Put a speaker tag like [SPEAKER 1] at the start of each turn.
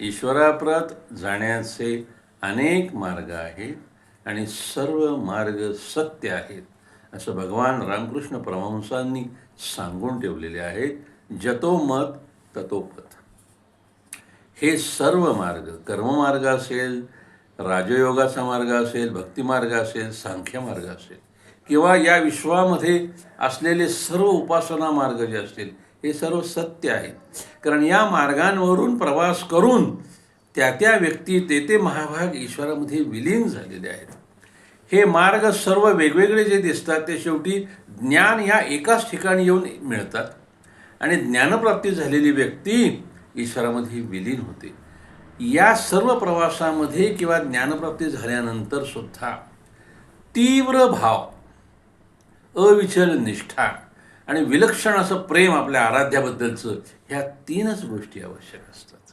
[SPEAKER 1] ईश्वराप्रत जाण्याचे अनेक मार्ग आहेत आणि सर्व मार्ग सत्य आहेत असं भगवान रामकृष्ण परमहंसांनी सांगून ठेवलेले आहेत. जतो मत ततोपथ हे सर्व मार्ग कर्ममार्ग असेल राजयोगाचा मार्ग असेल भक्तिमार्ग असेल सांख्य मार्ग असेल किंवा या विश्वामध्ये असलेले सर्व उपासना मार्ग जे असतील हे सर्व सत्य आहेत कारण या मार्गांवरून प्रवास करून त्या त्या व्यक्ती ते ते महाभाग ईश्वरामध्ये विलीन झालेले आहेत. हे मार्ग सर्व वेगवेगळे जे दिसतात ते शेवटी ज्ञान ह्या एकाच ठिकाणी येऊन मिळतात. आणि ज्ञानप्राप्ती झालेली व्यक्ती ईश्वरामध्ये विलीन होते. या सर्व प्रवासामध्ये किंवा ज्ञानप्राप्ती झाल्यानंतर सुद्धा तीव्र भाव अविचल निष्ठा आणि विलक्षण असं प्रेम आपल्या आराध्याबद्दलचं ह्या तीनच गोष्टी आवश्यक असतात.